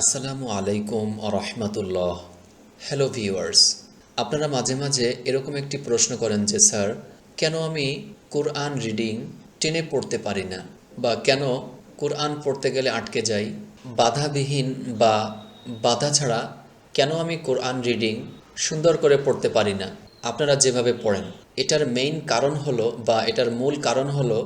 আসসালামু আলাইকুম রহমতুল্লাহ। Hello viewers আপনারা মাঝে মাঝে এরকম একটি প্রশ্ন করেন যে, স্যার, কেন আমি কোরআন রিডিং টেনে পড়তে পারি না? বা কেন কোরআন পড়তে গেলে আটকে যাই? বাধাবিহীন বা বাধা ছাড়া কেন আমি কোরআন রিডিং সুন্দর করে পড়তে পারি না? আপনারা যেভাবে পড়েন, এটার মেইন কারণ হলো বা এটার মূল কারণ হলো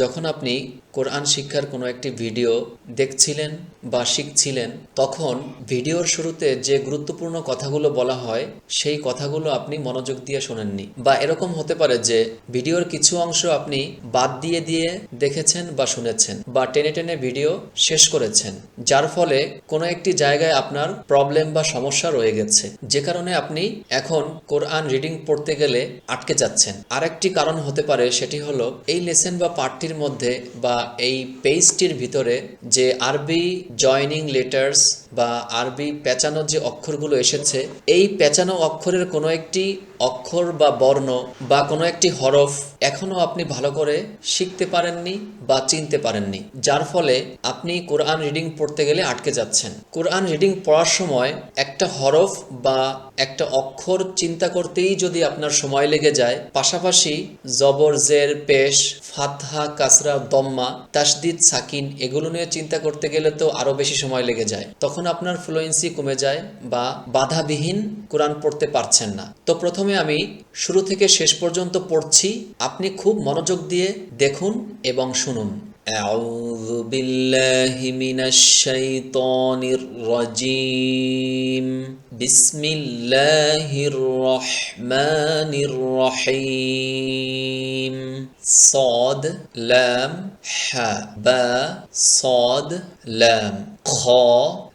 যখন আপনি কোরআন শিক্ষার কোনো একটি ভিডিও দেখছিলেন বা শিখছিলেন, তখন ভিডিওর শুরুতে যে গুরুত্বপূর্ণ কথাগুলো বলা হয়, সেই কথাগুলো আপনি মনোযোগ দিয়ে শোনেননি। বা এরকম হতে পারে যে ভিডিওর কিছু অংশ আপনি বাদ দিয়ে দিয়ে দেখেছেন বা শুনেছেন বা টেনে টেনে ভিডিও শেষ করেছেন, যার ফলে কোনো একটি জায়গায় আপনার প্রবলেম বা সমস্যা রয়ে গেছে। যে কারণে আপনি এখন কোরআন রিডিং পড়তে গেলে আটকে যাচ্ছেন। আরেকটি কারণ হতে পারে সেটি হলো, এই লেসেন বা পাঠটির মধ্যে বা এই পেজটির ভিতরে যে আরবি জয়নিং লেটার্স বা আরবি পেঁচানো যে অক্ষরগুলো এসেছে, এই পেঁচানো অক্ষরের কোনো একটি অক্ষর বা বর্ণ বা কোনো একটি হরফ এখনও আপনি ভালো করে শিখতে পারেননি বা চিনতে পারেননি, যার ফলে আপনি কোরআন রিডিং পড়তে গেলে আটকে যাচ্ছেন। কোরআন রিডিং পড়ার সময় একটা হরফ বা একটা অক্ষর চিন্তা করতেই যদি আপনার সময় লেগে যায়, পাশাপাশি জবর, জের, পেশ, ফাতহা, কাসরা, দম্মা তাসদিদ সাকিন এগুলো নিয়ে চিন্তা করতে গেলে তো আরও বেশি সময় লেগে যায়। তখন আপনার ফ্লুয়েন্সি কমে যায় বা বাধাবিহীন কোরআন পড়তে পারছেন না। তো প্রথমে আমি শুরু থেকে শেষ পর্যন্ত পড়ছি আপনি খুব মনোযোগ দিয়ে দেখুন এবং শুনুন أعوذ بالله من الشيطان الرجيم بسم الله الرحمن الرحيم صاد لام ح با صاد لام خ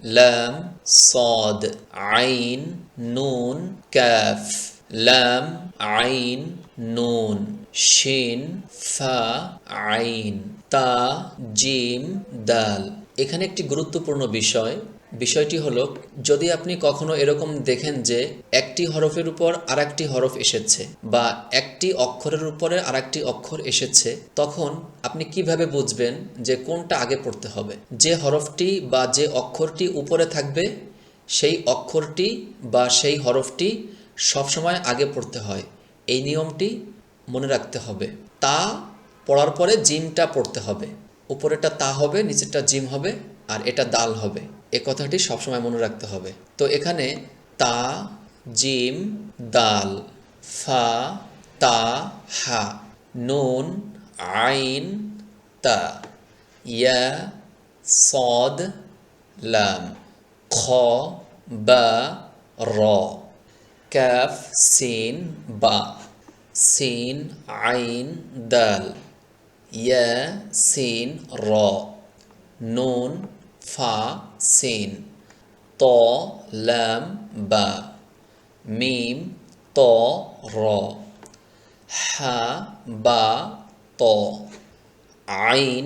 لام صاد عين نون كاف লাম, আইন, নুন, শিন ফা আইন, তা, জিম, দাল। এখানে একটি গুরুত্বপূর্ণ বিষয়। বিষয়টি হলো, যদি আপনি কখনো এরকম দেখেন যে একটি হরফের উপর আর একটি হরফ এসেছে বা একটি অক্ষরের উপরে আর একটি অক্ষর এসেছে, তখন আপনি কীভাবে বুঝবেন যে কোনটা আগে পড়তে হবে? যে হরফটি বা যে অক্ষরটি উপরে থাকবে, সেই অক্ষরটি বা সেই হরফটি সবসময় আগে পড়তে হয়। এই নিয়মটি মনে রাখতে হবে। তা পড়ার পরে জিমটা পড়তে হবে। উপরেটা তা হবে, নিচেরটা জিম হবে, আর এটা দাল হবে। এ কথাটি সবসময় মনে রাখতে হবে। তো এখানে তা, জিম, দাল, ফা, তা, হা, নুন, আইন, তা, ইয়া, সদ, লাম, খ, বা, র। ক্যাফ সিন বা সিন আইন দাল ইয়া সিন র নুন ফা সিন ত লাম বা মিম ত র হা বা ত আইন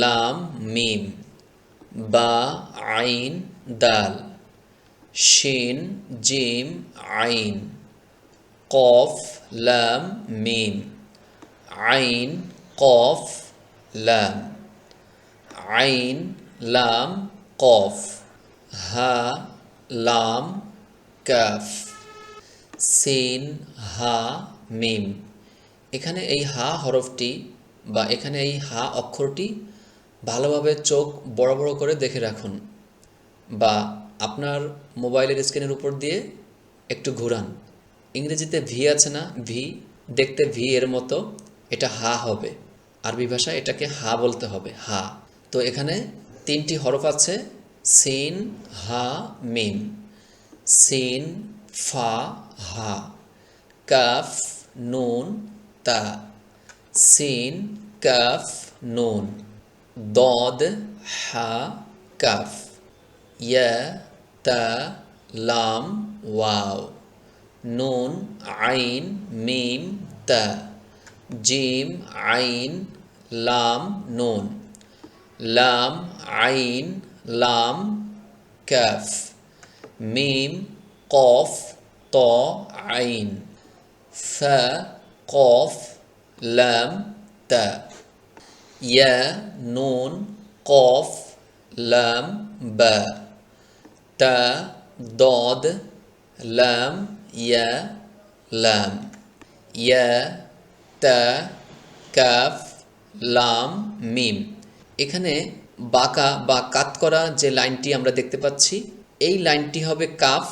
লাম মিম বা আইন দাল শিন, জিম, আইন। কফ, লাম, মিম। আইন, কফ, লাম। আইন, লাম, কফ। হা, লাম, কাফ। সিন, হা, মিম। এখানে এই হা হরফটি বা এখানে এই হা অক্ষরটি ভালোভাবে চোখ বড় বড় করে দেখে রাখুন বা আপনার মোবাইলের স্ক্রিনের উপর দিয়ে একটু ঘুরান। ইংরেজিতে ভি আছে না? ভি, দেখতে ভি এর মতো, এটা হা হবে। আরবি ভাষায় এটাকে হা বলতে হবে, হা। তো এখানে তিনটি হরফ আছে, সিন, হা, মিম। সিন, ফা, হা। কাফ, নুন, তা। সিন, কাফ, নুন। দদ, হা, কাফ। ইয়া তা লাম ওয়াও নুন আইন মিম তা জিম আইন লাম নুন লাম আইন লাম কাফ মিম কফ ত আইন ফা কফ লাম তা ইয়া নুন কফ লাম বা তা, দদ, লাম, ইয়া লাম। ইয়া, তা, কাফ, লাম, মিম। এখানে বাঁকা বা কাত করা যে লাইনটি আমরা দেখতে পাচ্ছি, এই লাইনটি হবে কাফ,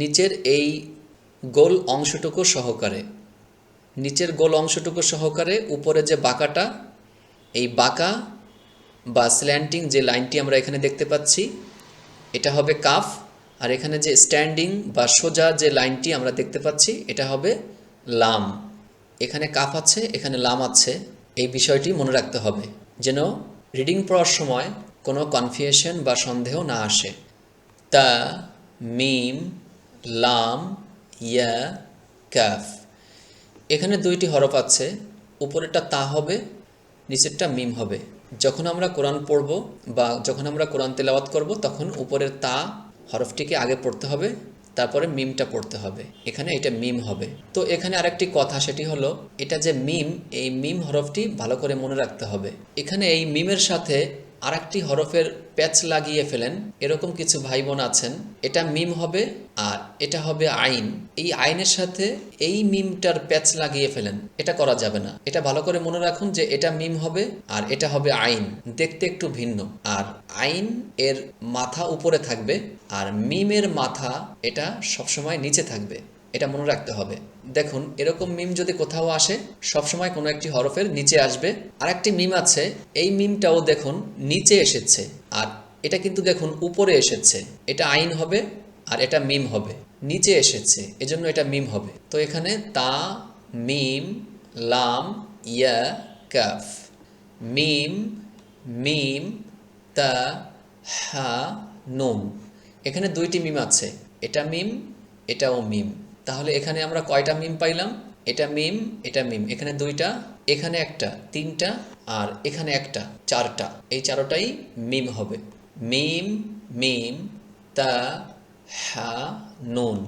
নিচের এই গোল অংশটুকু সহকারে। নিচের গোল অংশটুকু সহকারে উপরে যে বাঁকাটা, এই বাঁকা বা স্ল্যান্টিং যে লাইনটি আমরা এখানে দেখতে পাচ্ছি এটা হবে কাফ, আর এখানে যে স্ট্যান্ডিং বা সোজা যে লাইনটি আমরা দেখতে পাচ্ছি, এটা হবে লাম। এখানে কাফ আছে, এখানে লাম আছে, এই বিষয়টি মনে রাখতে হবে যেন রিডিং পড়ার সময় কোনো কনফিউশন বা সন্দেহ না আসে। তা, মিম, লাম, ইয়া, কাফ। এখানে দুইটি হরফ আছে, উপরেরটা তা হবে, নিচেরটা মিম হবে। যখন আমরা কোরআন পড়ব বা যখন আমরা কোরআন তেলাওয়াত করব, তখন উপরের তা হরফটিকে আগে পড়তে হবে, তারপরে মিমটা পড়তে হবে। এখানে এটা মিম হবে। তো এখানে আরেকটি কথা, সেটি হলো, এটা যে মিম, এই মিম হরফটি ভালো করে মনে রাখতে হবে। এখানে এই মিমের সাথে আরেকটি হরফের প্যাচ লাগিয়ে ফেলেন। এরকম কিছু ভাই বোন আছেন। এটা মিম হবে আর এটা হবে আইন। এই আইনের সাথে এই মিমটার প্যাচ লাগিয়ে ফেলেন। এটা করা যাবে না। এটা ভালো করে মনে রাখুন যে এটা মিম হবে আর এটা হবে আইন। দেখতে একটু ভিন্ন। আর আইন এর মাথা উপরে থাকবে আর মিমের মাথা এটা সবসময় নিচে থাকবে। এটা মনে রাখতে হবে। দেখুন, এরকম মিম যদি কোথাও আসে, সবসময় কোনো একটি হরফের নিচে আসবে। আর একটি মিম আছে, এই মিমটাও দেখুন, নিচে এসেছে। আর এটা কিন্তু দেখুন, উপরে এসেছে। এটা আইন হবে, আর এটা মিম হবে। নিচে এসেছে, এজন্য এটা মিম হবে। তো এখানে তা, মিম, লাম, ইয়া, কাফ। মিম মিম, তা, হা নুন এখানে দুইটি মিম আছে। এটা মিম, এটাও মিম। তাহলে এখানে আমরা কয়টা মিম পাইলাম? এটা মিম এটা মিম। এখানে দুইটা, এখানে একটা, তিনটা, আর এখানে একটা, চারটা। এই চারোটাই মিম হবে। মিম মিম, তা, হা, নুন।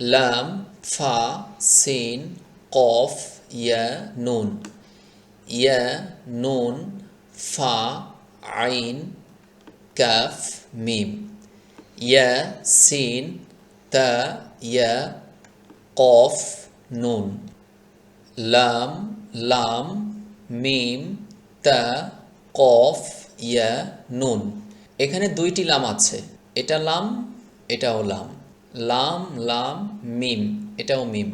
লাম, ফা, সিন, কফ, ইয়া, নুন। ইয়া, নুন, ফা, আইন, কাফ, মিম। ইয়া, সিন, তা ইয়া কফ নুন লাম লাম মিম তা কফ ইয়া নুন এখানে দুইটি লাম আছে। এটা লাম, এটাও লাম। লাম লাম মিম এটাও মিম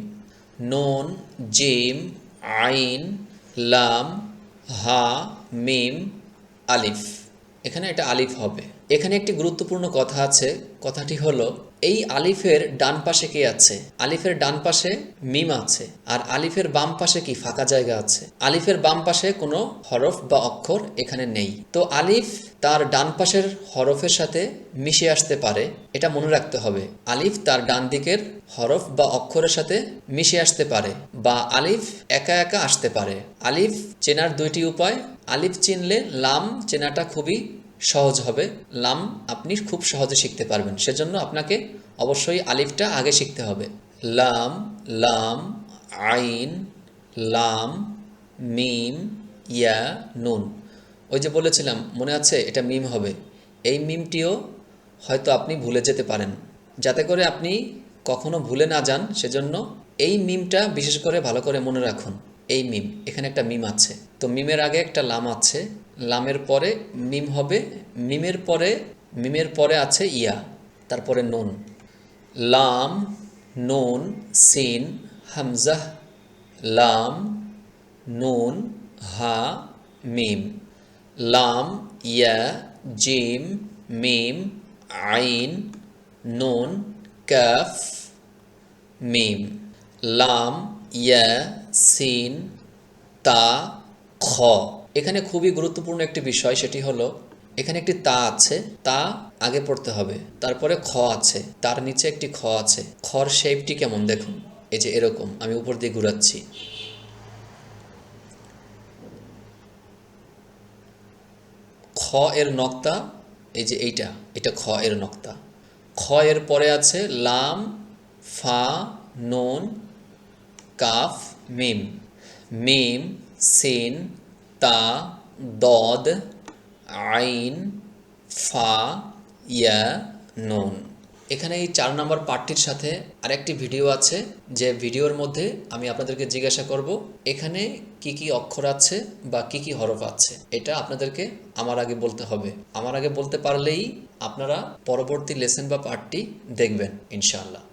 নুন জিম আইন লাম হা মিম আলিফ এখানে এটা আলিফ হবে। এখানে একটি গুরুত্বপূর্ণ কথা আছে। কথাটি হলো এই আলিফের ডান পাশে কে আছে? আলিফের ডান পাশে মিম আছে। আর আলিফের বাম পাশে কি ফাঁকা জায়গা আছে? আলিফের বাম পাশে কোনো হরফ বা অক্ষর এখানে নেই। তো আলিফ তার ডান পাশের হরফের সাথে মিশে আসতে পারে, এটা মনে রাখতে হবে। আলিফ তার ডান দিকের হরফ বা অক্ষরের সাথে মিশে আসতে পারে বা আলিফ একা একা আসতে পারে। আলিফ চেনার দুইটি উপায়, আলিফ চিনলে লাম চেনাটা খুবই সহজ হবে। লাম আপনি খুব সহজে শিখতে পারবেন। সেজন্য আপনাকে অবশ্যই আলিফটা আগে শিখতে হবে। লাম লাম, আইন, লাম, মিম, ইয়া, নুন। ওই যে বলেছিলাম, মনে আছে? এটা মিম হবে। এই মিমটিও হয়তো আপনি ভুলে যেতে পারেন। যাতে করে আপনি কখনো ভুলে না যান, সেজন্য এই মিমটা বিশেষ করে ভালো করে মনে রাখুন। এই মিম, এখানে একটা মিম আছে। তো মিমের আগে একটা লাম আছে। লামের পরে মিম হবে, মিমের পরে মিমের পরে আছে ইয়া, তারপরে নুন। লাম, নুন, সিন হামজাহ লাম, নুন, হা, মিম। লাম, ইয়া, জিম, মিম, আইন, নুন, কাফ, মিম। লাম, ইয়া, সিন, তা, খ। এখানে খুবই গুরুত্বপূর্ণ একটি বিষয়, সেটি হলো এখানে একটি তা আছে, তা আগে পড়তে হবে, তারপরে খ আছে, তার নিচে একটি খ আছে। খর শেপটি কেমন দেখুন? এই যে এরকম, আমি উপর দিয়ে ঘুরাচ্ছি। খ এর নক্তা, এই যে এইটা, এটা খ এর নক্তা। খ এর পরে আছে লাম, ফা, নুন, কাফ, মিম। মিম, সিন তা, দদ, আইন, ফা, ইয়া, নুন। এখানে এই চার নম্বর পার্টটির সাথে আরেকটি ভিডিও আছে, যে ভিডিওর মধ্যে আমি আপনাদেরকে জিজ্ঞাসা করব, এখানে কি কি অক্ষর আছে বা কি কি হরফ আছে? এটা আপনাদেরকে আমার আগে বলতে হবে। আমার আগে বলতে পারলেই আপনারা পরবর্তী লেসন বা পার্টটি দেখবেন, ইনশাআল্লাহ।